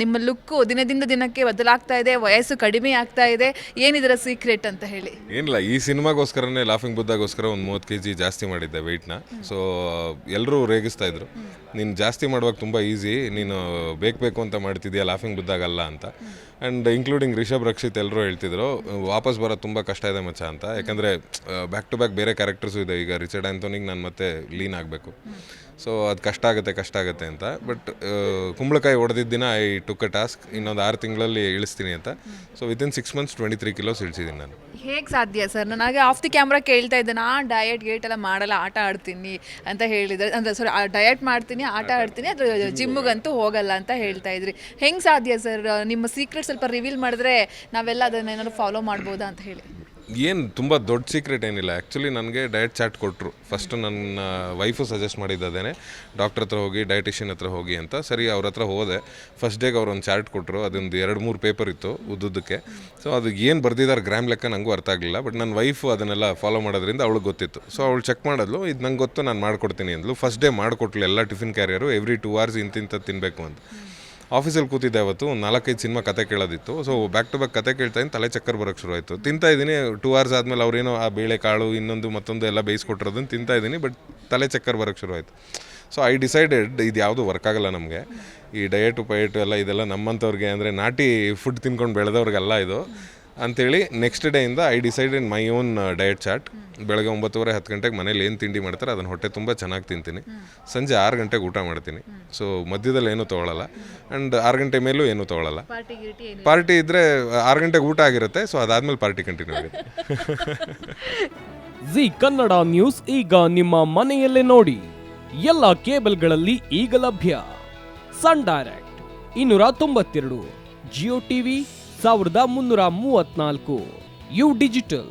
ನಿಮ್ಮ ಲುಕ್ಕು ದಿನದಿಂದ ದಿನಕ್ಕೆ ಬದಲಾಗ್ತಾ ಇದೆ, ವಯಸ್ಸು ಕಡಿಮೆ ಆಗ್ತಾ ಇದೆ. ಏನಿದರ ಸೀಕ್ರೆಟ್ ಅಂತ ಹೇಳಿ? ಏನಿಲ್ಲ, ಈ ಸಿನಿಮಾಗೋಸ್ಕರನೇ ಲಾಫಿಂಗ್ ಬುದ್ಧಗೋಸ್ಕರ ಒಂದು ಮೂವತ್ತು ಕೆ ಜಿ ಜಾಸ್ತಿ ಮಾಡಿದ್ದೆ ವೆಯ್ಟ್ನ ಸೊ ಎಲ್ಲರೂ ರೇಗಿಸ್ತಾ ಇದ್ರು. ನೀನು ಜಾಸ್ತಿ ಮಾಡುವಾಗ ತುಂಬ ಈಸಿ ನೀನು ಬೇಕು ಬೇಕು ಅಂತ ಮಾಡ್ತಿದ್ಯಾ ಲಾಫಿಂಗ್ ಬುದ್ಧಾಗಲ್ಲ ಅಂತ. ಆ್ಯಂಡ್ ಇನ್ಕ್ಲೂಡಿಂಗ್ ರಿಷಬ್ ರಕ್ಷಿತ್ ಎಲ್ಲರೂ ಹೇಳ್ತಿದ್ರು, ವಾಪಸ್ ಬರೋದು ತುಂಬ ಕಷ್ಟ ಇದೆ ಮಚ್ಚ ಅಂತ. ಯಾಕಂದರೆ ಬ್ಯಾಕ್ ಟು ಬ್ಯಾಕ್ ಬೇರೆ ಕ್ಯಾರೆಕ್ಟರ್ಸು ಇದೆ. ಈಗ ರಿಚರ್ಡ್ ಆ್ಯಂಥೋನಿಗೆ ನಾನು ಮತ್ತೆ ಲೀನ್ ಆಗಬೇಕು. ಸೊ ಅದು ಕಷ್ಟ ಆಗುತ್ತೆ ಕಷ್ಟ ಆಗುತ್ತೆ ಅಂತ. ಬಟ್ ಕುಂಬಳಕಾಯಿ ಹೊಡೆದಿದ್ದ ದಿನ ಐ ಟುಕ್ ಅ ಟಾಸ್ಕ್ ಇನ್ನೊಂದು ಆರು ತಿಂಗಳಲ್ಲಿ ಇಳಿಸ್ತೀನಿ ಅಂತ. So within six months twenty three kilos ಇಳಿಸಿದ್ದೀನಿ ನಾನು. ಹೇಗೆ ಸಾಧ್ಯ ಸರ್? ನನಗೆ ಆಫ್ ದಿ ಕ್ಯಾಮ್ರಾ ಕೇಳ್ತಾ ಇದ್ದೆ ನಾ ಡಯಟ್ ಗೇಟ್ ಎಲ್ಲ ಮಾಡಲ್ಲ ಆಟ ಆಡ್ತೀನಿ ಅಂತ ಹೇಳಿದ್ರೆ ಅಂದರೆ ಸಾರಿ ಡಯಟ್ ಮಾಡ್ತೀನಿ ಆಟ ಆಡ್ತೀನಿ. ಅದು ಜಿಮ್ಗಂತೂ ಹೋಗಲ್ಲ. ಅಂತ ಹೇಳ್ತಾ ಇದ್ರಿ. ಹೆಂಗೆ ಸಾಧ್ಯ ಸರ್? ನಿಮ್ಮ ಸೀಕ್ರೆಟ್ ಸ್ವಲ್ಪ ರಿವೀಲ್ ಮಾಡಿದ್ರೆ ನಾವೆಲ್ಲ ಅದನ್ನೇನಾದ್ರು ಫಾಲೋ ಮಾಡ್ಬೋದಾ ಅಂತ ಹೇಳಿ. ಏನು ತುಂಬ ದೊಡ್ಡ ಸೀಕ್ರೆಟ್ ಏನಿಲ್ಲ. ಆ್ಯಕ್ಚುಲಿ ನನಗೆ ಡಯಟ್ ಚಾರ್ಟ್ ಕೊಟ್ಟರು ಫಸ್ಟ್ ನನ್ನ ವೈಫು ಸಜೆಸ್ಟ್ ಮಾಡಿದ್ದದೇನೆ ಡಾಕ್ಟರ್ ಹತ್ರ ಹೋಗಿ ಡಯಟಿಷಿಯನ್ ಹತ್ರ ಹೋಗಿ ಅಂತ. ಸರಿ, ಅವ್ರ ಹತ್ರ ಹೋದೆ. ಫಸ್ಟ್ ಡೇಗೆ ಒಂದು ಚಾರ್ಟ್ ಕೊಟ್ಟರು ಅದೊಂದು ಎರಡು ಮೂರು ಪೇಪರ್ ಇತ್ತು ಉದ್ದುದಕ್ಕೆ ಸೊ ಅದು ಏನು ಬರ್ದಿದ್ದಾರೆ ಗ್ರಾಮ್ ಲೆಕ್ಕ ನನಗೂ ಅರ್ಥ ಆಗಲಿಲ್ಲ. ಬಟ್ ನನ್ನ ವೈಫು ಅದನ್ನೆಲ್ಲ ಫಾಲೋ ಮಾಡೋದ್ರಿಂದ ಅವಳಿಗೆ ಗೊತ್ತಿತ್ತು. ಸೊ ಅವಳು ಚೆಕ್ ಮಾಡಿದ್ಲು. ಇದು ನಂಗೆ ಗೊತ್ತು, ನಾನು ಮಾಡ್ಕೊಡ್ತೀನಿ ಅಂದ್ಲು. ಫಸ್ಟ್ ಡೇ ಮಾಡಿಕೊಟ್ಲು. ಎಲ್ಲ tiffin carrier every two hours ಇಂತಿಂತ ತಿನ್ನಬೇಕು ಅಂತ ಆಫೀಸಲ್ಲಿ ಕೂತಿದ್ದೆ ಅವತ್ತು, ನಾಲ್ಕೈದು ಸಿನಿಮಾ ಕತೆ ಕೇಳೋದಿತ್ತು. ಸೊ ಬ್ಯಾಕ್ ಟು ಬ್ಯಾಕ್ ಕತೆ ಕೇಳ್ತಾ ಇದ್ದೀನಿ, ತಲೆ ಚಕ್ಕರ್ ಬರೋಕ್ಕೆ ಶುರು ಆಯಿತು. ತಿಂತಾ ಇದ್ದೀನಿ ಟೂ ಅವರ್ಸ್ ಆದಮೇಲೆ ಅವ್ರೇನೋ, ಆ ಬೇಳೆ ಕಾಳು, ಇನ್ನೊಂದು ಮತ್ತೊಂದು ಎಲ್ಲ ಬೇಯಿಸ್ಕೊಟ್ಟಿರೋದನ್ನು ತಿಂತಾ ಇದ್ದೀನಿ ಬಟ್ ತಲೆ ಚಕ್ಕರ್ ಬರೋಕ್ಕೆ ಶುರು ಆಯಿತು. ಸೊ ಐ ಡಿಸೈಡೆಡ್ ಇದು ಯಾವುದು ವರ್ಕ್ ಆಗಲ್ಲ ನಮಗೆ. ಈ ಡಯಟು ಪಯಟು ಎಲ್ಲ ಇದೆಲ್ಲ ನಮ್ಮಂಥವ್ರಿಗೆ ಅಂದರೆ ನಾಟಿ ಫುಡ್ ತಿನ್ಕೊಂಡು ಬೆಳೆದವ್ರಿಗೆಲ್ಲ ಇದು. ಅಂಥೇಳಿ next ಡೇಯಿಂದ I decided my own diet chart ಬೆಳಗ್ಗೆ ಒಂಬತ್ತುವರೆ ಹತ್ತು ಗಂಟೆಗೆ ಮನೇಲಿ ಏನು ತಿಂಡಿ ಮಾಡ್ತಾರೆ ಅದನ್ನು ಹೊಟ್ಟೆ ತುಂಬ ಚೆನ್ನಾಗಿ ತಿಂತೀನಿ. ಸಂಜೆ ಆರು ಗಂಟೆಗೆ ಊಟ ಮಾಡ್ತೀನಿ. ಸೊ ಮಧ್ಯದಲ್ಲಿ ಏನೂ ತೊಗೊಳಲ್ಲ. ಆ್ಯಂಡ್ ಆರು ಗಂಟೆ ಮೇಲೂ ಏನೂ ತೊಗೊಳಲ್ಲ. ಪಾರ್ಟಿ ಇದ್ದರೆ ಆರು ಗಂಟೆಗೆ ಊಟ ಆಗಿರುತ್ತೆ. ಸೊ ಅದಾದಮೇಲೆ ಪಾರ್ಟಿ ಕಂಟಿನ್ಯೂ ಆಗುತ್ತೆ ಜಿ ಕನ್ನಡ ನ್ಯೂಸ್ ಈಗ ನಿಮ್ಮ ಮನೆಯಲ್ಲೇ ನೋಡಿ. ಎಲ್ಲ ಕೇಬಲ್ಗಳಲ್ಲಿ ಈಗ ಲಭ್ಯ. ಸನ್ ಡೈರೆಕ್ಟ್ ಇನ್ನೂರ ತೊಂಬತ್ತೆರಡು ಜಿಯೋ ಟಿವಿ ಸಾವಿರದ ಮುನ್ನೂರ ಮೂವತ್ನಾಲ್ಕು ಯು ಡಿಜಿಟಲ್.